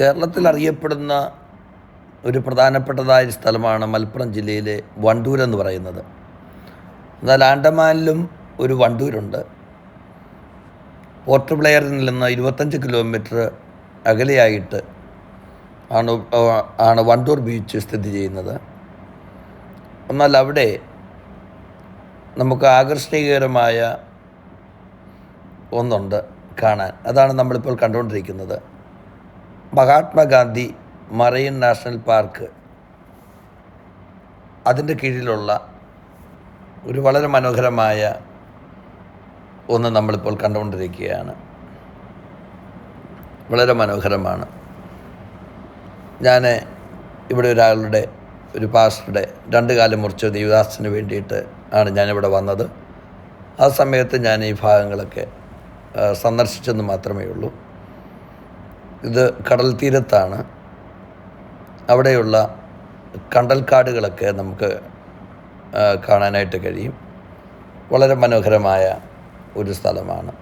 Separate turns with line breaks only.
കേരളത്തിൽ അറിയപ്പെടുന്ന ഒരു പ്രധാനപ്പെട്ടതായ സ്ഥലമാണ് മലപ്പുറം ജില്ലയിലെ വണ്ടൂർ എന്ന് പറയുന്നത്. എന്നാൽ ആൻഡമാനിലും ഒരു വണ്ടൂരുണ്ട്. പോർട്ട് ബ്ലെയറിൽ നിന്ന് ഇരുപത്തഞ്ച് കിലോമീറ്റർ അകലെയായിട്ട് ആണ് ആണ് വണ്ടൂർ ബീച്ച് സ്ഥിതി ചെയ്യുന്നത്. എന്നാൽ അവിടെ നമുക്ക് ആകർഷണീയകരമായ ഒന്നുണ്ട് കാണാൻ. അതാണ് നമ്മളിപ്പോൾ കണ്ടുകൊണ്ടിരിക്കുന്നത്. മഹാത്മാഗാന്ധി മറൈൻ നാഷണൽ പാർക്ക് അതിന്റെ കീഴിലുള്ള ഒരു വളരെ മനോഹരമായ ഒന്ന് നമ്മളിപ്പോൾ കണ്ടുകൊണ്ടിരിക്കുകയാണ്. വളരെ മനോഹരമാണ്. ഞാൻ ഇവിടെ ഒരാളുടെ ഒരു പാസ്റ്ററുടെ രണ്ട് കാലം മുറിച്ച ദേവദാസിന് വേണ്ടിയിട്ട് ആണ് ഞാനിവിടെ വന്നത്. ആ സമയത്ത് ഞാൻ ഈ ഭാഗങ്ങളൊക്കെ സന്ദർശിച്ചെന്ന് മാത്രമേ ഉള്ളൂ. ഇത് കടൽ തീരത്താണ്. അവിടെയുള്ള കണ്ടൽക്കാടുകളൊക്കെ നമുക്ക് കാണാനായിട്ട് കഴിയും. വളരെ മനോഹരമായ ഒരു സ്ഥലമാണ്.